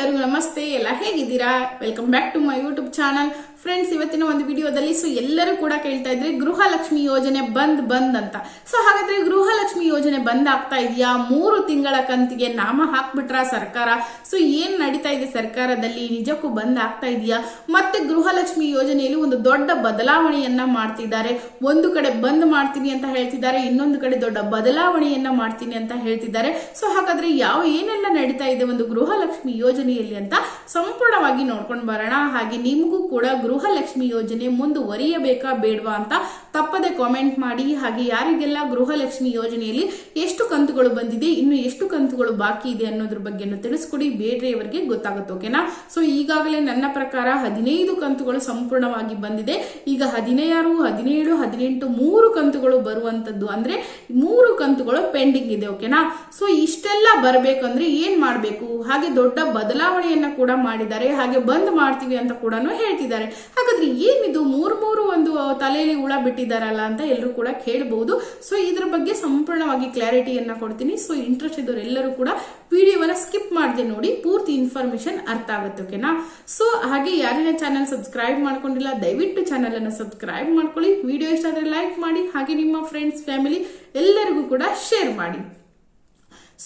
ಎಲ್ಲರಿಗೂ ನಮಸ್ತೆ ಎಲ್ಲ ಹೇಗಿದ್ದೀರಾ? Welcome back to my YouTube channel friends ಇವತ್ತಿನ ಒಂದು ವಿಡಿಯೋದಲ್ಲಿ ಸೊ ಎಲ್ಲರೂ ಕೂಡ ಕೇಳ್ತಾ ಇದ್ರೆ ಗೃಹಲಕ್ಷ್ಮಿ ಯೋಜನೆ ಬಂದ್ ಬಂದ್ ಅಂತ. ಸೊ ಹಾಗಾದ್ರೆ ಗೃಹಲಕ್ಷ್ಮಿ ಯೋಜನೆ ಬಂದ್ ಆಗ್ತಾ ಇದೆಯಾ? ಮೂರು ತಿಂಗಳ ಕಂತಿಗೆ ನಾಮ ಹಾಕ್ಬಿಟ್ರ ಸರ್ಕಾರ? ಸೊ ಏನ್ ನಡೀತಾ ಇದೆ ಸರ್ಕಾರದಲ್ಲಿ? ನಿಜಕ್ಕೂ ಬಂದ್ ಆಗ್ತಾ ಇದೆಯಾ? ಮತ್ತೆ ಗೃಹಲಕ್ಷ್ಮಿ ಯೋಜನೆಯಲ್ಲಿ ಒಂದು ದೊಡ್ಡ ಬದಲಾವಣೆಯನ್ನ ಮಾಡ್ತಿದ್ದಾರೆ. ಒಂದು ಕಡೆ ಬಂದ್ ಮಾಡ್ತೀನಿ ಅಂತ ಹೇಳ್ತಿದ್ದಾರೆ, ಇನ್ನೊಂದು ಕಡೆ ದೊಡ್ಡ ಬದಲಾವಣೆಯನ್ನ ಮಾಡ್ತೀನಿ ಅಂತ ಹೇಳ್ತಿದ್ದಾರೆ. ಸೊ ಹಾಗಾದ್ರೆ ಯಾವ ಏನೆಲ್ಲ ನಡೀತಾ ಇದೆ ಒಂದು ಗೃಹಲಕ್ಷ್ಮಿ ಯೋಜನೆಯಲ್ಲಿ ಅಂತ ಸಂಪೂರ್ಣವಾಗಿ ನೋಡ್ಕೊಂಡು ಬರೋಣ. ಹಾಗೆ ನಿಮಗೂ ಕೂಡ ಗೃಹಲಕ್ಷ್ಮಿ ಯೋಜನೆ ಮುಂದುವರಿಯಬೇಕಾ ಬೇಡವಾ ಅಂತ ತಪ್ಪದೆ ಕಾಮೆಂಟ್ ಮಾಡಿ, ಹಾಗೆ ಯಾರಿಗೆಲ್ಲ ಗೃಹಲಕ್ಷ್ಮಿ ಯೋಜನೆಯಲ್ಲಿ ಎಷ್ಟು ಕಂತುಗಳು ಬಂದಿದೆ, ಇನ್ನು ಎಷ್ಟು ಕಂತುಗಳು ಬಾಕಿ ಇದೆ ಅನ್ನೋದ್ರ ಬಗ್ಗೆ ತಿಳಿಸ್ಕೊಡಿ. ಬೇಡ್ರೆಯವರಿಗೆ ಗೊತ್ತಾಗುತ್ತೆ ಓಕೆನಾ ಸೊ ಈಗಾಗಲೇ ನನ್ನ ಪ್ರಕಾರ ಹದಿನೈದು ಕಂತುಗಳು ಸಂಪೂರ್ಣವಾಗಿ ಬಂದಿದೆ. ಈಗ ಹದಿನೈದು ಹದಿನೇಳು, ಹದಿನೆಂಟು, ಮೂರು ಕಂತುಗಳು ಬರುವಂತದ್ದು ಅಂದ್ರೆ ಮೂರು ಕಂತುಗಳು ಪೆಂಡಿಂಗ್ ಇದೆ ಓಕೆನಾ ಸೊ ಇಷ್ಟೆಲ್ಲ ಬರಬೇಕಂದ್ರೆ ಏನ್ ಮಾಡಬೇಕು? ಹಾಗೆ ದೊಡ್ಡ ಬದಲಾವಣೆಯನ್ನ ಕೂಡ ಮಾಡಿದ್ದಾರೆ, ಹಾಗೆ ಬಂದ್ ಮಾಡ್ತೀವಿ ಅಂತ ಕೂಡ ಹೇಳ್ತಿದ್ದಾರೆ. ಹಾಗಾದ್ರೆ ಏನಿದು? ಮೂರ್ ಮೂರು ಒಂದು ತಲೆಯಲ್ಲಿ ಹುಳ ಬಿಟ್ಟಿದ್ದಾರಲ್ಲ ಅಂತ ಎಲ್ಲರೂ ಕೂಡ ಕೇಳಬಹುದು ಸೊ ಇದ್ರ ಬಗ್ಗೆ ಸಂಪೂರ್ಣವಾಗಿ ಕ್ಲಾರಿಟಿಯನ್ನ ಕೊಡ್ತೀನಿ. ಸೊ ಇಂಟ್ರೆಸ್ಟ್ ಇದ್ದವರೆಲ್ಲರೂ ಕೂಡ ವಿಡಿಯೋವನ್ನ ಸ್ಕಿಪ್ ಮಾಡದೆ ನೋಡಿ, ಪೂರ್ತಿ ಇನ್ಫಾರ್ಮೇಶನ್ ಅರ್ಥ ಆಗುತ್ತೆ ಓಕೆನಾ ಸೊ ಹಾಗೆ ಯಾರಿನ ಚಾನಲ್ ಸಬ್ಸ್ಕ್ರೈಬ್ ಮಾಡ್ಕೊಂಡಿಲ್ಲ, ದಯವಿಟ್ಟು ಚಾನಲ್ ಅನ್ನು ಸಬ್ಸ್ಕ್ರೈಬ್ ಮಾಡ್ಕೊಳ್ಳಿ. ವಿಡಿಯೋ ಇಷ್ಟ ಆದ್ರೆ ಲೈಕ್ ಮಾಡಿ, ಹಾಗೆ ನಿಮ್ಮ ಫ್ರೆಂಡ್ಸ್ ಫ್ಯಾಮಿಲಿ ಎಲ್ಲರಿಗೂ ಕೂಡ ಶೇರ್ ಮಾಡಿ.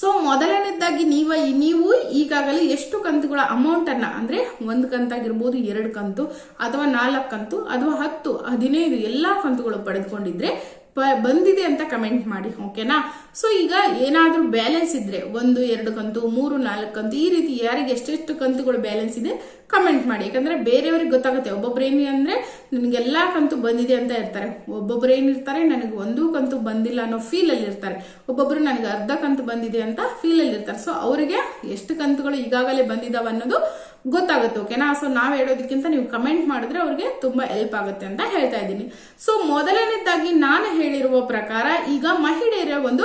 ಸೊ ಮೊದಲನೇದಾಗಿ ನೀವ ನೀವು ಈಗಾಗಲೇ ಎಷ್ಟು ಕಂತುಗಳ ಅಮೌಂಟ್ ಅನ್ನ, ಅಂದ್ರೆ ಒಂದು ಕಂತಾಗಿರ್ಬೋದು, ಎರಡು ಕಂತು, ಅಥವಾ ನಾಲ್ಕು ಕಂತು, ಅಥವಾ ಹತ್ತು, ಹದಿನೈದು, ಎಲ್ಲಾ ಕಂತುಗಳು ಪಡೆದುಕೊಂಡಿದ್ರೆ ಬಂದಿದೆ ಅಂತ ಕಮೆಂಟ್ ಮಾಡಿ ಓಕೆನಾ ಸೊ ಈಗ ಏನಾದರೂ ಬ್ಯಾಲೆನ್ಸ್ ಇದ್ರೆ, ಒಂದು, ಎರಡು ಕಂತು, ಮೂರು, ನಾಲ್ಕು ಕಂತು, ಈ ರೀತಿ ಯಾರಿಗೆ ಎಷ್ಟೆಷ್ಟು ಕಂತುಗಳು ಬ್ಯಾಲೆನ್ಸ್ ಇದೆ ಕಮೆಂಟ್ ಮಾಡಿ. ಯಾಕಂದ್ರೆ ಬೇರೆಯವ್ರಿಗೆ ಗೊತ್ತಾಗುತ್ತೆ. ಒಬ್ಬೊಬ್ರು ಏನಿ ಅಂದ್ರೆ, ನನಗೆಲ್ಲ ಕಂತು ಬಂದಿದೆ ಅಂತ ಇರ್ತಾರೆ ಒಬ್ಬೊಬ್ರು ಏನಿರ್ತಾರೆ ನನಗೆ ಒಂದೂ ಕಂತು ಬಂದಿಲ್ಲ ಅನ್ನೋ ಫೀಲ್ ಅಲ್ಲಿ ಇರ್ತಾರೆ. ಒಬ್ಬೊಬ್ರು, ನನಗೆ ಅರ್ಧ ಕಂತು ಬಂದಿದೆ ಅಂತ ಫೀಲ್ ಅಲ್ಲಿ ಇರ್ತಾರೆ. ಸೊ ಅವರಿಗೆ ಎಷ್ಟು ಕಂತುಗಳು ಈಗಾಗಲೇ ಬಂದಿದಾವ ಅನ್ನೋದು ಗೊತ್ತಾಗುತ್ತೆ ಓಕೆನಾ ಸೊ ನಾವು ಹೇಳೋದಕ್ಕಿಂತ ನೀವು ಕಮೆಂಟ್ ಮಾಡಿದ್ರೆ ಅವ್ರಿಗೆ ತುಂಬಾ ಹೆಲ್ಪ್ ಆಗುತ್ತೆ ಅಂತ ಹೇಳ್ತಾ ಇದ್ದೀನಿ. ಸೊ ಮೊದಲನೇದಾಗಿ ನಾನು ಹೇಳಿರುವ ಪ್ರಕಾರ ಈಗ ಮಹಿಳೆಯರ ಒಂದು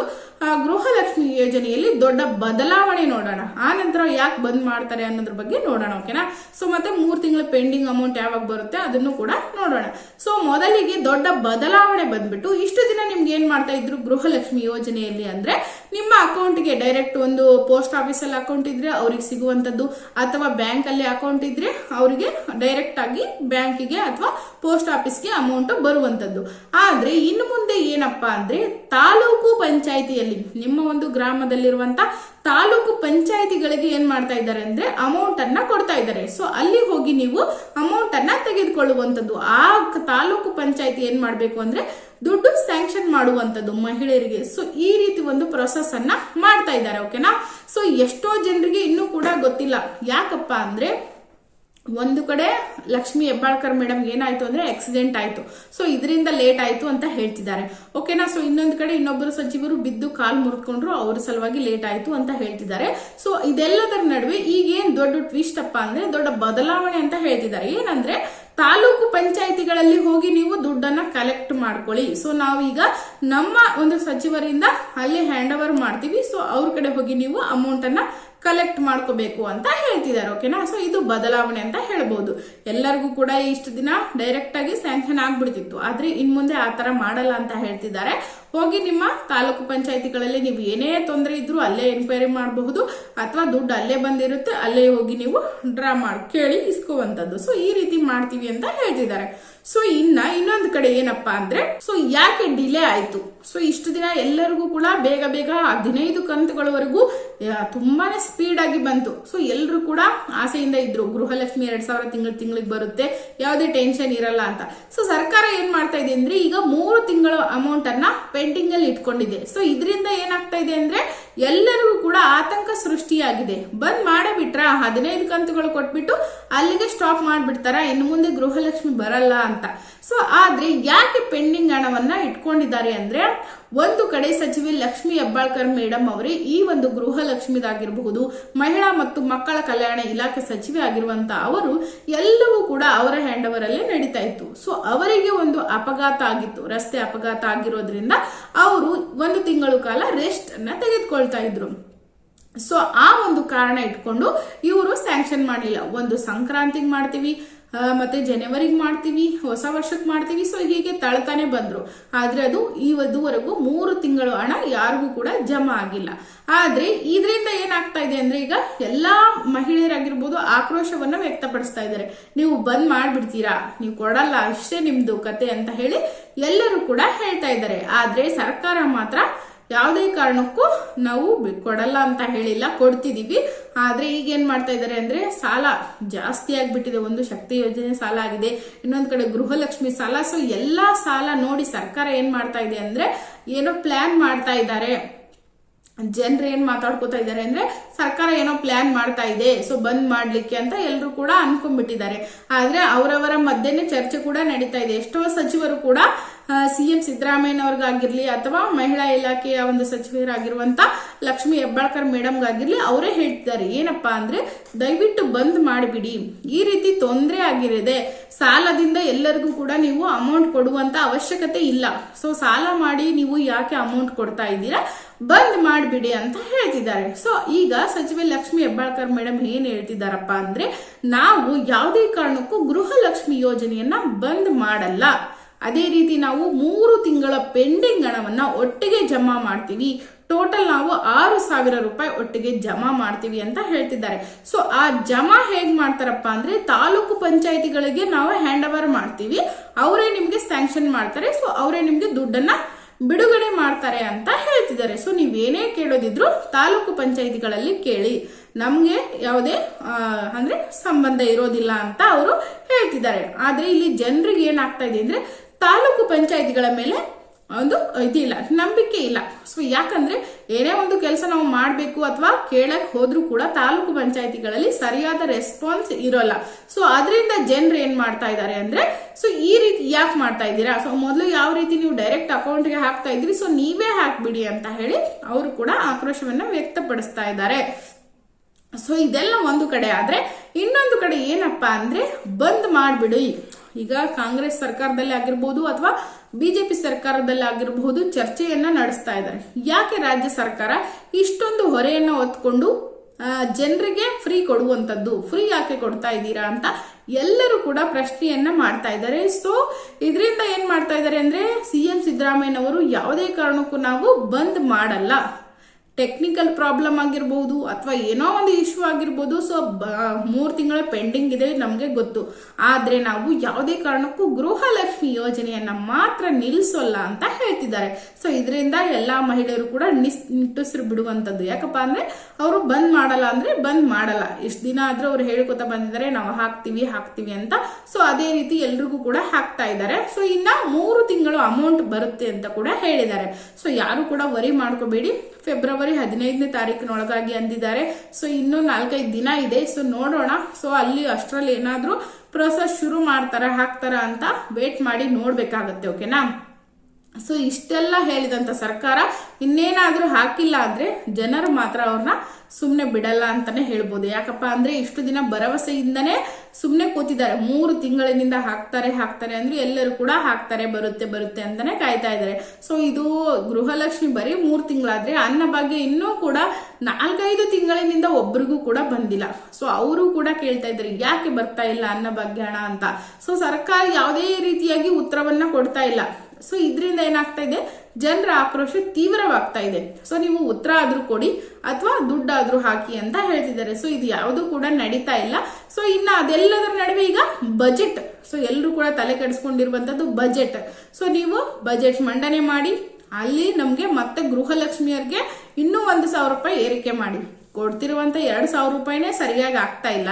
ಗೃಹಲಕ್ಷ್ಮಿ ಯೋಜನೆಯಲ್ಲಿ ದೊಡ್ಡ ಬದಲಾವಣೆ ನೋಡೋಣ. ಆ ನಂತರ ಯಾಕೆ ಬಂದ್ ಮಾಡ್ತಾರೆ ಅನ್ನೋದ್ರ ಬಗ್ಗೆ ನೋಡೋಣ ಓಕೆನಾ ಸೊ ಮತ್ತೆ ಮೂರ್ ತಿಂಗಳ ಪೆಂಡಿಂಗ್ ಅಮೌಂಟ್ ಯಾವಾಗ ಬರುತ್ತೆ ಅದನ್ನು ಕೂಡ ನೋಡೋಣ. ಸೊ ಮೊದಲಿಗೆ ದೊಡ್ಡ ಬದಲಾವಣೆ ಬಂದ್ಬಿಟ್ಟು ಇಷ್ಟು ದಿನ ನಿಮ್ಗೆ ಏನ್ ಮಾಡ್ತಾ ಇದ್ರು ಗೃಹಲಕ್ಷ್ಮಿ ಯೋಜನೆಯಲ್ಲಿ ಅಂದ್ರೆ ನಿಮ್ಮ ಅಕೌಂಟ್ಗೆ ಡೈರೆಕ್ಟ್ ಒಂದು ಪೋಸ್ಟ್ ಆಫೀಸ್ ಅಲ್ಲಿ ಅಕೌಂಟ್ ಇದ್ರೆ ಅವ್ರಿಗೆ ಸಿಗುವಂತದ್ದು ಅಥವಾ ಬ್ಯಾಂಕ್ ಅಲ್ಲಿ ಅಕೌಂಟ್ ಇದ್ರೆ ಅವರಿಗೆ ಡೈರೆಕ್ಟ್ ಆಗಿ ಬ್ಯಾಂಕಿಗೆ ಅಥವಾ ಪೋಸ್ಟ್ ಆಫೀಸ್ಗೆ ಅಮೌಂಟ್ ಬರುವಂತದ್ದು ಆದ್ರೆ ಇನ್ನು ಮುಂದೆ ಏನಪ್ಪಾ ಅಂದ್ರೆ ತಾಲೂಕು ಪಂಚಾಯಿತಿಯಲ್ಲಿ ನಿಮ್ಮ ಒಂದು ಗ್ರಾಮದಲ್ಲಿರುವಂತ ತಾಲೂಕು ಪಂಚಾಯಿತಿಗಳಿಗೆ ಏನ್ ಮಾಡ್ತಾ ಇದ್ದಾರೆ ಅಂದ್ರೆ ಅಮೌಂಟ್ ಅನ್ನ ಕೊಡ್ತಾ ಇದ್ದಾರೆ. ಸೊ ಅಲ್ಲಿ ಹೋಗಿ ನೀವು ಅಮೌಂಟ್ ಅನ್ನ ತೆಗೆದುಕೊಳ್ಳುವಂಥದ್ದು ಆ ತಾಲೂಕು ಪಂಚಾಯಿತಿ ಏನ್ ಮಾಡ್ಬೇಕು ಅಂದ್ರೆ ದುಡ್ಡು ಸ್ಯಾಂಕ್ಷನ್ ಮಾಡುವಂತದ್ದು ಮಹಿಳೆಯರಿಗೆ. ಸೊ ಈ ರೀತಿ ಒಂದು ಪ್ರೊಸೆಸ್ ಅನ್ನ ಮಾಡ್ತಾ ಇದ್ದಾರೆ ಓಕೆನಾ ಸೊ ಎಷ್ಟೋ ಜನರಿಗೆ ಇನ್ನೂ ಕೂಡ ಗೊತ್ತಿಲ್ಲ. ಯಾಕಪ್ಪ ಅಂದ್ರೆ ಒಂದು ಕಡೆ ಲಕ್ಷ್ಮಿ ಹೆಬ್ಬಾಳ್ಕರ್ ಮೇಡಮ್ ಏನಾಯ್ತು ಅಂದ್ರೆ ಆಕ್ಸಿಡೆಂಟ್ ಆಯ್ತು. ಸೊ ಇದರಿಂದ ಲೇಟ್ ಆಯ್ತು ಅಂತ ಹೇಳ್ತಿದ್ದಾರೆ. ಓಕೆನಾ ಸೊ ಇನ್ನೊಂದು ಕಡೆ ಇನ್ನೊಬ್ಬರು ಸಚಿವರು ಬಿದ್ದು ಕಾಲ್ ಮುರ್ಕೊಂಡ್ರು ಅವ್ರ ಸಲುವಾಗಿ ಲೇಟ್ ಆಯ್ತು ಅಂತ ಹೇಳ್ತಿದ್ದಾರೆ. ಸೊ ಇದೆಲ್ಲದರ ನಡುವೆ ಈಗ ಏನ್ ದೊಡ್ಡ ಟ್ವಿಸ್ಟ್ ಅಪ್ಪ ಅಂದ್ರೆ ದೊಡ್ಡ ಬದಲಾವಣೆ ಅಂತ ಹೇಳ್ತಿದ್ದಾರೆ. ಏನಂದ್ರೆ ತಾಲೂಕು ಪಂಚಾಯಿತಿಗಳಲ್ಲಿ ಹೋಗಿ ನೀವು ದುಡ್ಡನ್ನ ಕಲೆಕ್ಟ್ ಮಾಡ್ಕೊಳ್ಳಿ. ಸೊ ನಾವೀಗ ನಮ್ಮ ಒಂದು ಸಚಿವರಿಂದ ಅಲ್ಲಿ ಹ್ಯಾಂಡ್ ಓವರ್ ಮಾಡ್ತೀವಿ. ಸೊ ಅವ್ರ ಕಡೆ ಹೋಗಿ ನೀವು ಅಮೌಂಟ್ ಅನ್ನ ಕಲೆಕ್ಟ್ ಮಾಡ್ಕೋಬೇಕು ಅಂತ ಹೇಳ್ತಿದ್ದಾರೆ ಓಕೆನಾ ಸೊ ಇದು ಬದಲಾವಣೆ ಅಂತ ಹೇಳ್ಬೋದು. ಎಲ್ಲರಿಗೂ ಕೂಡ ಇಷ್ಟು ದಿನ ಡೈರೆಕ್ಟ್ ಆಗಿ ಸ್ಯಾಂಕ್ಷನ್ ಆಗ್ಬಿಡ್ತಿತ್ತು. ಆದ್ರೆ ಇನ್ ಮುಂದೆ ಆ ತರ ಮಾಡಲ್ಲ ಅಂತ ಹೇಳ್ತಿದ್ದಾರೆ. ಹೋಗಿ ನಿಮ್ಮ ತಾಲೂಕು ಪಂಚಾಯತಿಗಳಲ್ಲಿ ನೀವು ಏನೇ ತೊಂದರೆ ಇದ್ರೂ ಅಲ್ಲೇ ಎನ್ಕ್ವೈರಿ ಮಾಡಬಹುದು ಅಥವಾ ದುಡ್ಡು ಅಲ್ಲೇ ಬಂದಿರುತ್ತೆ, ಅಲ್ಲೇ ಹೋಗಿ ನೀವು ಡ್ರಾ ಮಾಡಿ, ಕೇಳಿ ಇಸ್ಕೋವಂಥದ್ದು ಸೊ ಈ ರೀತಿ ಮಾಡ್ತೀವಿ ಅಂತ ಹೇಳ್ತಿದ್ದಾರೆ. ಸೊ ಇನ್ನ ಇನ್ನೊಂದು ಕಡೆ ಏನಪ್ಪಾ ಅಂದ್ರೆ ಸೊ ಯಾಕೆ ಡಿಲೇ ಆಯ್ತು? ಸೊ ಇಷ್ಟು ದಿನ ಎಲ್ಲರಿಗೂ ಕೂಡ ಬೇಗ ಬೇಗ ಹದಿನೈದು ಕಂತುಗಳವರೆಗೂ ತುಂಬಾನೇ ಸ್ಪೀಡ್ ಆಗಿ ಬಂತು. ಸೊ ಎಲ್ಲರೂ ಕೂಡ ಆಸೆಯಿಂದ ಇದ್ರು, ಗೃಹಲಕ್ಷ್ಮಿ ಎರಡ್ ಸಾವಿರ ತಿಂಗಳ ತಿಂಗಳಿಗೆ ಬರುತ್ತೆ, ಯಾವುದೇ ಟೆನ್ಷನ್ ಇರಲ್ಲ ಅಂತ. ಸೊ ಸರ್ಕಾರ ಏನ್ ಮಾಡ್ತಾ ಇದೆ ಅಂದ್ರೆ, ಈಗ ಮೂರು ತಿಂಗಳ ಅಮೌಂಟ್ ಅನ್ನ ಪೆಂಡಿಂಗ್ ಅಲ್ಲಿ ಇಟ್ಕೊಂಡಿದೆ ಸೊ ಇದರಿಂದ ಏನಾಗ್ತಾ ಇದೆ ಅಂದ್ರೆ ಎಲ್ಲರಿಗೂ ಕೂಡ ಆತಂಕ ಸೃಷ್ಟಿಯಾಗಿದೆ. ಬಂದ್ ಮಾಡೇ ಬಿಟ್ರ ಹದಿನೈದು ಕಂತುಗಳು ಕೊಟ್ಬಿಟ್ಟು ಅಲ್ಲಿಗೆ ಸ್ಟಾಪ್ ಮಾಡ್ಬಿಡ್ತಾರ? ಇನ್ನು ಮುಂದೆ ಗೃಹಲಕ್ಷ್ಮಿ ಬರಲ್ಲ ಅಂತ. ಸೊ ಆದ್ರೆ ಯಾಕೆ ಪೆಂಡಿಂಗ್ ಹಣವನ್ನ ಇಟ್ಕೊಂಡಿದ್ದಾರೆ ಅಂದ್ರೆ, ಒಂದು ಕಡೆ ಸಚಿವೆ ಲಕ್ಷ್ಮಿ ಹೆಬ್ಬಾಳ್ಕರ್ ಮೇಡಮ್ ಅವರೇ ಈ ಒಂದು ಗೃಹಲಕ್ಷ್ಮಿದಾಗಿರಬಹುದು, ಮಹಿಳಾ ಮತ್ತು ಮಕ್ಕಳ ಕಲ್ಯಾಣ ಇಲಾಖೆ ಸಚಿವೆ ಆಗಿರುವಂತ ಅವರು ಎಲ್ಲವೂ ಕೂಡ ಅವರ ಹ್ಯಾಂಡ್ ಓವರ್ ಅಲ್ಲಿ ನಡೀತಾ ಇತ್ತು. ಸೊ ಅವರಿಗೆ ಒಂದು ಅಪಘಾತ ಆಗಿತ್ತು. ರಸ್ತೆ ಅಪಘಾತ ಆಗಿರೋದ್ರಿಂದ ಅವರು ಒಂದು ತಿಂಗಳು ಕಾಲ ರೆಸ್ಟ್ ಅನ್ನ ತೆಗೆದುಕೊಳ್ತಾ ಇದ್ರು. ಸೊ ಆ ಒಂದು ಕಾರಣ ಇಟ್ಕೊಂಡು ಇವರು ಸ್ಯಾಂಕ್ಷನ್ ಮಾಡಲಿಲ್ಲ. ಒಂದು ಸಂಕ್ರಾಂತಿಗೆ ಮಾಡ್ತೀವಿ ಮತ್ತೆ ಜನವರಿಗೆ ಮಾಡ್ತೀವಿ, ಹೊಸ ವರ್ಷಕ್ಕೆ ಮಾಡ್ತೀವಿ ಸೊ ಹೀಗೆ ತಳ್ತಾನೆ ಬಂದ್ರು. ಆದ್ರೆ ಅದು ಇವದುವರೆಗೂ ಮೂರು ತಿಂಗಳು ಹಣ ಯಾರಿಗೂ ಕೂಡ ಜಮಾ ಆಗಿಲ್ಲ. ಆದ್ರೆ ಇದರಿಂದ ಏನಾಗ್ತಾ ಇದೆ ಅಂದ್ರೆ ಈಗ ಎಲ್ಲಾ ಮಹಿಳೆಯರಾಗಿರ್ಬೋದು ಆಕ್ರೋಶವನ್ನ ವ್ಯಕ್ತಪಡಿಸ್ತಾ ಇದ್ದಾರೆ. ನೀವು ಬಂದ್ ಮಾಡ್ಬಿಡ್ತೀರಾ? ನೀವು ಕೊಡಲ್ಲ, ಅಷ್ಟೇ ನಿಮ್ದು ಕತೆ ಅಂತ ಹೇಳಿ ಎಲ್ಲರೂ ಕೂಡ ಹೇಳ್ತಾ ಇದ್ದಾರೆ. ಆದ್ರೆ ಸರ್ಕಾರ ಮಾತ್ರ ಯಾವುದೇ ಕಾರಣಕ್ಕೂ ನಾವು ಕೊಡಲ್ಲ ಅಂತ ಹೇಳಿಲ್ಲ ಕೊಡ್ತಿದ್ದೀವಿ ಆದರೆ ಈಗ ಏನು ಮಾಡ್ತಾ ಇದ್ದಾರೆ ಅಂದರೆ ಸಾಲ ಜಾಸ್ತಿ ಆಗಿಬಿಟ್ಟಿದೆ, ಒಂದು ಶಕ್ತಿ ಯೋಜನೆ ಸಾಲ ಆಗಿದೆ. ಇನ್ನೊಂದು ಕಡೆ ಗೃಹಲಕ್ಷ್ಮಿ ಸಾಲ. ಸೊ ಎಲ್ಲ ಸಾಲ ನೋಡಿ ಸರ್ಕಾರ ಏನು ಮಾಡ್ತಾ ಇದೆ ಅಂದರೆ ಏನೋ ಪ್ಲ್ಯಾನ್ ಮಾಡ್ತಾ ಇದ್ದಾರೆ. ಜನರು ಏನ್ ಮಾತಾಡ್ಕೋತಾ ಇದ್ದಾರೆ ಅಂದ್ರೆ ಸರ್ಕಾರ ಏನೋ ಪ್ಲಾನ್ ಮಾಡ್ತಾ ಇದೆ ಸೊ ಬಂದ್ ಮಾಡ್ಲಿಕ್ಕೆ ಅಂತ ಎಲ್ಲರೂ ಕೂಡ ಅನ್ಕೊಂಡ್ಬಿಟ್ಟಿದ್ದಾರೆ. ಆದ್ರೆ ಅವರವರ ಮಧ್ಯೆನೆ ಚರ್ಚೆ ಕೂಡ ನಡೀತಾ ಇದೆ. ಎಷ್ಟೋ ಸಚಿವರು ಕೂಡ ಸಿ ಎಂ ಸಿದ್ದರಾಮಯ್ಯನವ್ರಿಗಾಗಿರ್ಲಿ ಅಥವಾ ಮಹಿಳಾ ಇಲಾಖೆಯ ಒಂದು ಸಚಿವರಾಗಿರುವಂತ ಲಕ್ಷ್ಮಿ ಹೆಬ್ಬಾಳ್ಕರ್ ಮೇಡಮ್ಗಾಗಿರ್ಲಿ ಅವರೇ ಹೇಳ್ತಿದ್ದಾರೆ. ಏನಪ್ಪಾ ಅಂದ್ರೆ ದಯವಿಟ್ಟು ಬಂದ್ ಮಾಡಿಬಿಡಿ. ಈ ರೀತಿ ತೊಂದರೆ ಆಗಿರದೆ ಸಾಲದಿಂದ ಎಲ್ಲರಿಗೂ ಕೂಡ ನೀವು ಅಮೌಂಟ್ ಕೊಡುವಂತ ಅವಶ್ಯಕತೆ ಇಲ್ಲ. ಸೊ ಸಾಲ ಮಾಡಿ ನೀವು ಯಾಕೆ ಅಮೌಂಟ್ ಕೊಡ್ತಾ ಇದ್ದೀರಾ? ಬಂದ್ ಮಾಡಿಬಿಡಿ ಅಂತ ಹೇಳ್ತಿದ್ದಾರೆ. ಸೊ ಈಗ ಸಚಿವೆ ಲಕ್ಷ್ಮಿ ಹೆಬ್ಬಾಳ್ಕರ್ ಮೇಡಮ್ ಏನ್ ಹೇಳ್ತಿದ್ದಾರಪ್ಪ ಅಂದ್ರೆ, ನಾವು ಯಾವುದೇ ಕಾರಣಕ್ಕೂ ಗೃಹಲಕ್ಷ್ಮಿ ಯೋಜನೆಯನ್ನ ಬಂದ್ ಮಾಡಲ್ಲ. ಅದೇ ರೀತಿ ನಾವು ಮೂರು ತಿಂಗಳ ಪೆಂಡಿಂಗ್ ಹಣವನ್ನ ಒಟ್ಟಿಗೆ ಜಮಾ ಮಾಡ್ತೀವಿ. ಟೋಟಲ್ ನಾವು ಆರು ಸಾವಿರ ರೂಪಾಯಿ ಒಟ್ಟಿಗೆ ಜಮಾ ಮಾಡ್ತೀವಿ ಅಂತ ಹೇಳ್ತಿದ್ದಾರೆ. ಸೊ ಆ ಜಮಾ ಹೇಗ್ ಮಾಡ್ತಾರಪ್ಪ ಅಂದ್ರೆ, ತಾಲೂಕು ಪಂಚಾಯತಿಗಳಿಗೆ ನಾವು ಹ್ಯಾಂಡ್ ಓವರ್ ಮಾಡ್ತೀವಿ. ಅವರೇ ನಿಮ್ಗೆ ಸ್ಯಾಂಕ್ಷನ್ ಮಾಡ್ತಾರೆ. ಸೊ ಅವರೇ ನಿಮ್ಗೆ ದುಡ್ಡನ್ನ ಬಿಡುಗಡೆ ಮಾಡ್ತಾರೆ ಅಂತ ಹೇಳ್ತಿದ್ದಾರೆ. ಸೊ ನೀವೇನೇ ಕೇಳೋದಿದ್ರು ತಾಲೂಕು ಪಂಚಾಯಿತಿಗಳಲ್ಲಿ ಕೇಳಿ. ನಮ್ಗೆ ಯಾವುದೇ ಅಂದ್ರೆ ಸಂಬಂಧ ಇರೋದಿಲ್ಲ ಅಂತ ಅವರು ಹೇಳ್ತಿದ್ದಾರೆ. ಆದ್ರೆ ಇಲ್ಲಿ ಜನರಿಗೆ ಏನಾಗ್ತಾ ಇದೆ ಅಂದ್ರೆ ತಾಲೂಕು ಪಂಚಾಯಿತಿಗಳ ಮೇಲೆ ಒಂದು ಇದಿಲ್ಲ ನಂಬಿಕೆ ಇಲ್ಲ. ಸೊ ಯಾಕಂದ್ರೆ ಏನೇ ಒಂದು ಕೆಲಸ ನಾವು ಮಾಡಬೇಕು ಅಥವಾ ಕೇಳಕ್ ಹೋದ್ರೂ ಕೂಡ ತಾಲೂಕು ಪಂಚಾಯತಿಗಳಲ್ಲಿ ಸರಿಯಾದ ರೆಸ್ಪಾನ್ಸ್ ಇರೋಲ್ಲ. ಸೊ ಅದರಿಂದ ಜನರು ಏನ್ ಮಾಡ್ತಾ ಇದ್ದಾರೆ ಅಂದ್ರೆ ಸೊ ಈ ರೀತಿ ಯಾಕೆ ಮಾಡ್ತಾ ಇದ್ದೀರಾ? ಸೊ ಮೊದಲು ಯಾವ ರೀತಿ ನೀವು ಡೈರೆಕ್ಟ್ ಅಕೌಂಟ್ಗೆ ಹಾಕ್ತಾ ಇದ್ರಿ? ಸೊ ನೀವೇ ಹಾಕ್ಬಿಡಿ ಅಂತ ಹೇಳಿ ಅವರು ಕೂಡ ಆಕ್ರೋಶವನ್ನ ವ್ಯಕ್ತಪಡಿಸ್ತಾ ಇದ್ದಾರೆ. ಸೊ ಇದೆಲ್ಲ ಒಂದು ಕಡೆ ಆದ್ರೆ, ಇನ್ನೊಂದು ಕಡೆ ಏನಪ್ಪಾ ಅಂದ್ರೆ ಬಂದ್ ಮಾಡ್ಬಿಡಿ. ಈಗ ಕಾಂಗ್ರೆಸ್ ಸರ್ಕಾರದಲ್ಲಿ ಆಗಿರ್ಬೋದು ಅಥವಾ ಬಿಜೆಪಿ ಸರ್ಕಾರದಲ್ಲಾಗಿರಬಹುದು ಚರ್ಚೆಯನ್ನ ನಡೆಸ್ತಾ ಇದ್ದಾರೆ. ಯಾಕೆ ರಾಜ್ಯ ಸರ್ಕಾರ ಇಷ್ಟೊಂದು ಹೊರೆಯನ್ನು ಹೊತ್ಕೊಂಡು ಜನರಿಗೆ ಫ್ರೀ ಕೊಡುವಂಥದ್ದು ಫ್ರೀ ಯಾಕೆ ಕೊಡ್ತಾ ಇದ್ದೀರಾ ಅಂತ ಎಲ್ಲರೂ ಕೂಡ ಪ್ರಶ್ನೆಯನ್ನ ಮಾಡ್ತಾ ಇದ್ದಾರೆ. ಸೊ ಇದರಿಂದ ಏನ್ ಮಾಡ್ತಾ ಇದ್ದಾರೆ ಅಂದ್ರೆ ಸಿಎಂ ಸಿದ್ದರಾಮಯ್ಯನವರು ಯಾವುದೇ ಕಾರಣಕ್ಕೂ ನಾವು ಬಂದ್ ಮಾಡಲ್ಲ. ಟೆಕ್ನಿಕಲ್ ಪ್ರಾಬ್ಲಮ್ ಆಗಿರ್ಬೋದು ಅಥವಾ ಏನೋ ಒಂದು ಇಶ್ಯೂ ಆಗಿರ್ಬೋದು ಸೊ ಮೂರು ತಿಂಗಳ ಪೆಂಡಿಂಗ್ ಇದೆ ನಮಗೆ ಗೊತ್ತು. ಆದರೆ ನಾವು ಯಾವುದೇ ಕಾರಣಕ್ಕೂ ಗೃಹಲಕ್ಷ್ಮಿ ಯೋಜನೆಯನ್ನು ಮಾತ್ರ ನಿಲ್ಲಿಸೋಲ್ಲ ಅಂತ ಹೇಳ್ತಿದ್ದಾರೆ. ಸೊ ಇದರಿಂದ ಎಲ್ಲ ಮಹಿಳೆಯರು ಕೂಡ ನಿಸ್ ನಿಟ್ಟುಸಿರು ಬಿಡುವಂಥದ್ದು ಯಾಕಪ್ಪ ಅಂದರೆ ಅವರು ಬಂದ್ ಮಾಡಲ್ಲ ಅಂದರೆ ಬಂದ್ ಮಾಡಲ್ಲ. ಇಷ್ಟು ದಿನ ಆದರೂ ಅವ್ರು ಹೇಳ್ಕೊತಾ ಬಂದಿದ್ದಾರೆ, ನಾವು ಹಾಕ್ತೀವಿ ಹಾಕ್ತೀವಿ ಅಂತ. ಸೊ ಅದೇ ರೀತಿ ಎಲ್ರಿಗೂ ಕೂಡ ಹಾಕ್ತಾ ಇದ್ದಾರೆ. ಸೊ ಇನ್ನು ಮೂರು ತಿಂಗಳು ಅಮೌಂಟ್ ಬರುತ್ತೆ ಅಂತ ಕೂಡ ಹೇಳಿದ್ದಾರೆ. ಸೊ ಯಾರು ಕೂಡ ವರಿ ಮಾಡ್ಕೋಬೇಡಿ. ಫೆಬ್ರವರಿ ಹದಿನೈದನೇ ತಾರೀಕಿನೊಳಗಾಗಿ ಅಂದಿದ್ದಾರೆ. ಸೊ ಇನ್ನೂ ನಾಲ್ಕೈದು ದಿನ ಇದೆ. ಸೊ ನೋಡೋಣ. ಸೊ ಅಲ್ಲಿ ಅಷ್ಟರಲ್ಲಿ ಏನಾದರೂ ಪ್ರೊಸೆಸ್ ಶುರು ಮಾಡ್ತಾರ, ಹಾಕ್ತಾರ ಅಂತ ವೇಟ್ ಮಾಡಿ ನೋಡ್ಬೇಕಾಗತ್ತೆ ಓಕೆನಾ ಸೊ ಇಷ್ಟೆಲ್ಲ ಹೇಳಿದಂತ ಸರ್ಕಾರ ಇನ್ನೇನಾದರೂ ಹಾಕಿಲ್ಲ ಅಂದ್ರೆ ಜನರು ಮಾತ್ರ ಅವ್ರನ್ನ ಸುಮ್ಮನೆ ಬಿಡಲ್ಲ ಅಂತಾನೆ ಹೇಳ್ಬೋದು. ಯಾಕಪ್ಪ ಅಂದ್ರೆ ಇಷ್ಟು ದಿನ ಭರವಸೆಯಿಂದನೇ ಸುಮ್ಮನೆ ಕೂತಿದ್ದಾರೆ. ಮೂರು ತಿಂಗಳಿನಿಂದ ಹಾಕ್ತಾರೆ ಹಾಕ್ತಾರೆ ಅಂದ್ರೆ ಎಲ್ಲರೂ ಕೂಡ ಹಾಕ್ತಾರೆ, ಬರುತ್ತೆ ಬರುತ್ತೆ ಅಂತಾನೆ ಕಾಯ್ತಾ ಇದ್ದಾರೆ. ಸೊ ಇದು ಗೃಹಲಕ್ಷ್ಮಿ ಬರೀ ಮೂರು ತಿಂಗಳಾದ್ರೆ ಅನ್ನಭಾಗ್ಯ ಇನ್ನೂ ಕೂಡ ನಾಲ್ಕೈದು ತಿಂಗಳಿನಿಂದ ಒಬ್ರಿಗೂ ಕೂಡ ಬಂದಿಲ್ಲ. ಸೊ ಅವರು ಕೂಡ ಕೇಳ್ತಾ ಇದ್ದಾರೆ, ಯಾಕೆ ಬರ್ತಾ ಇಲ್ಲ ಅನ್ನಭಾಗ್ಯ ಹಣ ಅಂತ. ಸೊ ಸರ್ಕಾರ ಯಾವುದೇ ರೀತಿಯಾಗಿ ಉತ್ತರವನ್ನು ಕೊಡ್ತಾ ಇಲ್ಲ. ಸೊ ಇದರಿಂದ ಏನಾಗ್ತಾ ಇದೆ? ಜನರ ಆಕ್ರೋಶ ತೀವ್ರವಾಗ್ತಾ ಇದೆ. ಸೊ ನೀವು ಉತ್ತರ ಆದ್ರೂ ಕೊಡಿ ಅಥವಾ ದುಡ್ಡಾದ್ರೂ ಹಾಕಿ ಅಂತ ಹೇಳ್ತಿದ್ದಾರೆ. ಸೊ ಇದು ಯಾವುದು ಕೂಡ ನಡೀತಾ ಇಲ್ಲ. ಸೊ ಇನ್ನು ಅದೆಲ್ಲದರ ನಡುವೆ ಈಗ ಬಜೆಟ್ ಸೊ ಎಲ್ಲರೂ ಕೂಡ ತಲೆ ಕೆಡಿಸ್ಕೊಂಡಿರುವಂತದ್ದು ಬಜೆಟ್ ಸೊ ನೀವು ಬಜೆಟ್ ಮಂಡನೆ ಮಾಡಿ, ಅಲ್ಲಿ ನಮ್ಗೆ ಮತ್ತೆ ಗೃಹಲಕ್ಷ್ಮಿಯರಿಗೆ ಇನ್ನೂ ಒಂದು ಸಾವಿರ ರೂಪಾಯಿ ಏರಿಕೆ ಮಾಡಿ. ಕೊಡ್ತಿರುವಂತ ಎರಡು ಸಾವಿರ ರೂಪಾಯಿನೇ ಸರಿಯಾಗಿ ಆಗ್ತಾ ಇಲ್ಲ.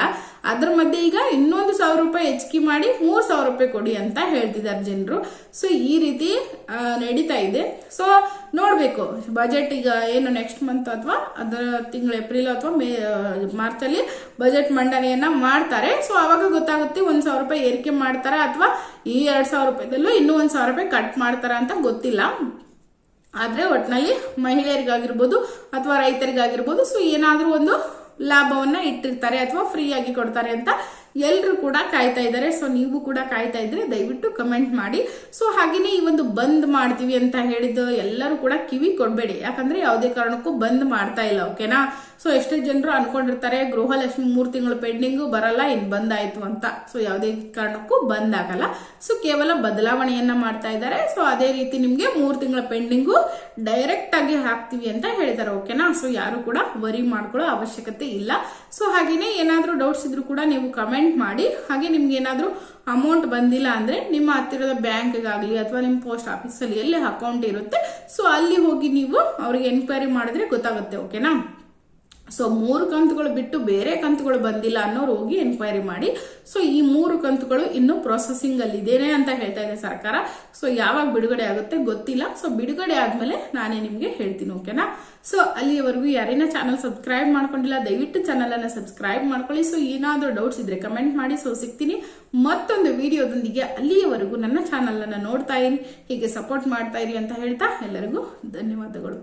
ಅದ್ರ ಮಧ್ಯೆ ಈಗ ಇನ್ನೊಂದು ಸಾವಿರ ರೂಪಾಯಿ ಹೆಚ್ಚಿಗೆ ಮಾಡಿ ಮೂರ್ ಸಾವಿರ ರೂಪಾಯಿ ಕೊಡಿ ಅಂತ ಹೇಳ್ತಿದ್ದಾರೆ ಜನರು. ಸೊ ಈ ರೀತಿ ನಡೀತಾ ಇದೆ. ಸೊ ನೋಡಬೇಕು. ಬಜೆಟ್ ಈಗ ಏನು ನೆಕ್ಸ್ಟ್ ಮಂತ್ ಅಥವಾ ಅದರ ತಿಂಗಳು ಏಪ್ರಿಲ್ ಅಥವಾ ಮೇ ಮಾರ್ಚ್ ಅಲ್ಲಿ ಬಜೆಟ್ ಮಂಡನೆಯನ್ನು ಮಾಡ್ತಾರೆ. ಸೊ ಅವಾಗ ಗೊತ್ತಾಗುತ್ತೆ ಒಂದು ಸಾವಿರ ರೂಪಾಯಿ ಏರಿಕೆ ಮಾಡ್ತಾರಾ ಅಥವಾ ಈ ಎರಡು ಸಾವಿರ ರೂಪಾಯಿದಲ್ಲೂ ಇನ್ನೂ ಒಂದು ಸಾವಿರ ರೂಪಾಯಿ ಕಟ್ ಮಾಡ್ತಾರ ಅಂತ ಗೊತ್ತಿಲ್ಲ. ಆದ್ರೆ ಒಟ್ಟಿನಲ್ಲಿ ಮಹಿಳೆಯರಿಗಾಗಿರ್ಬೋದು ಅಥವಾ ರೈತರಿಗಾಗಿರ್ಬೋದು ಸೊ ಏನಾದರೂ ಒಂದು ಲಾಭವನ್ನ ಇಟ್ಟಿರ್ತಾರೆ ಅಥವಾ ಫ್ರೀಯಾಗಿ ಕೊಡ್ತಾರೆ ಅಂತ ಎಲ್ಲರೂ ಕೂಡ ಕಾಯ್ತಾ ಇದ್ದಾರೆ. ಸೊ ನೀವು ಕೂಡ ಕಾಯ್ತಾ ಇದ್ರೆ ದಯವಿಟ್ಟು ಕಮೆಂಟ್ ಮಾಡಿ. ಸೊ ಹಾಗೇನೆ ಈ ಒಂದು ಬಂದ್ ಮಾಡ್ತೀವಿ ಅಂತ ಹೇಳಿದ್ದು ಎಲ್ಲರೂ ಕೂಡ ಕಿವಿ ಕೊಡಬೇಡಿ. ಯಾಕಂದ್ರೆ ಯಾವುದೇ ಕಾರಣಕ್ಕೂ ಬಂದ್ ಮಾಡ್ತಾ ಇಲ್ಲ ಓಕೆನಾ ಸೊ ಎಷ್ಟೋ ಜನರು ಅನ್ಕೊಂಡಿರ್ತಾರೆ, ಗೃಹಲಕ್ಷ್ಮಿ ಮೂರು ತಿಂಗಳು ಪೆಂಡಿಂಗು ಬರಲ್ಲ, ಇನ್ ಬಂದಾಯ್ತು ಅಂತ. ಸೊ ಯಾವುದೇ ಕಾರಣಕ್ಕೂ ಬಂದ್ ಆಗಲ್ಲ. ಸೊ ಕೇವಲ ಬದಲಾವಣೆಯನ್ನ ಮಾಡ್ತಾ ಇದ್ದಾರೆ. ಸೊ ಅದೇ ರೀತಿ ನಿಮ್ಗೆ ಮೂರು ತಿಂಗಳ ಪೆಂಡಿಂಗು ಡೈರೆಕ್ಟ್ ಆಗಿ ಹಾಕ್ತಿವಿ ಅಂತ ಹೇಳ್ತಾರೆ ಓಕೆನಾ ಸೊ ಯಾರು ಕೂಡ ವರಿ ಮಾಡ್ಕೊಳ್ಳೋ ಅವಶ್ಯಕತೆ ಇಲ್ಲ. ಸೊ ಹಾಗೇನೆ ಏನಾದರೂ ಡೌಟ್ಸ್ ಇದ್ರು ಕೂಡ ನೀವು ಕಮೆಂಟ್ ಮಾಡಿ, ಹಾಗೆ ನಿಮ್ಗೆ ಏನಾದರೂ ಅಮೌಂಟ್ ಬಂದಿಲ್ಲ ಅಂದ್ರೆ ನಿಮ್ಮ ಹತ್ತಿರದ ಬ್ಯಾಂಕ್ಗಾಗಲಿ ಅಥವಾ ನಿಮ್ಮ ಪೋಸ್ಟ್ ಆಫೀಸಲ್ಲಿ ಎಲ್ಲಿ ಅಕೌಂಟ್ ಇರುತ್ತೆ. ಸೊ ಅಲ್ಲಿ ಹೋಗಿ ನೀವು ಅವ್ರಿಗೆ ಎನ್ಕ್ವೈರಿ ಮಾಡಿದ್ರೆ ಗೊತ್ತಾಗುತ್ತೆ ಓಕೆನಾ ಸೊ ಮೂರು ಕಂತುಗಳು ಬಿಟ್ಟು ಬೇರೆ ಕಂತುಗಳು ಬಂದಿಲ್ಲ ಅನ್ನೋರು ಹೋಗಿ ಎನ್ಕ್ವೈರಿ ಮಾಡಿ. ಸೊ ಈ ಮೂರು ಕಂತುಗಳು ಇನ್ನು ಪ್ರೊಸೆಸಿಂಗ್ ಅಲ್ಲಿ ಇದೇನೆ ಅಂತ ಹೇಳ್ತಾ ಇದೆ ಸರ್ಕಾರ. ಸೊ ಯಾವಾಗ ಬಿಡುಗಡೆ ಆಗುತ್ತೆ ಗೊತ್ತಿಲ್ಲ. ಸೊ ಬಿಡುಗಡೆ ಆದ್ಮೇಲೆ ನಾನೇ ನಿಮ್ಗೆ ಹೇಳ್ತೀನಿ, ಓಕೆನಾ? ಸೊ ಅಲ್ಲಿಯವರೆಗೂ ಯಾರೇನ ಚಾನಲ್ ಸಬ್ಸ್ಕ್ರೈಬ್ ಮಾಡ್ಕೊಂಡಿಲ್ಲ, ದಯವಿಟ್ಟು ಚಾನಲ್ ಅನ್ನ ಸಬ್ಸ್ಕ್ರೈಬ್ ಮಾಡ್ಕೊಳ್ಳಿ. ಸೊ ಏನಾದರೂ ಡೌಟ್ಸ್ ಇದ್ರೆ ಕಮೆಂಟ್ ಮಾಡಿ. ಸೊ ಸಿಗ್ತೀನಿ. ಮತ್ತೊಂದು ವಿಡಿಯೋದೊಂದಿಗೆ ಅಲ್ಲಿಯವರೆಗೂ ನನ್ನ ಚಾನಲ್ ಅನ್ನ ನೋಡ್ತಾ ಇರಿ, ಹೀಗೆ ಸಪೋರ್ಟ್ ಮಾಡ್ತಾ ಇರಿ ಅಂತ ಹೇಳ್ತಾ ಎಲ್ಲರಿಗೂ ಧನ್ಯವಾದಗಳು.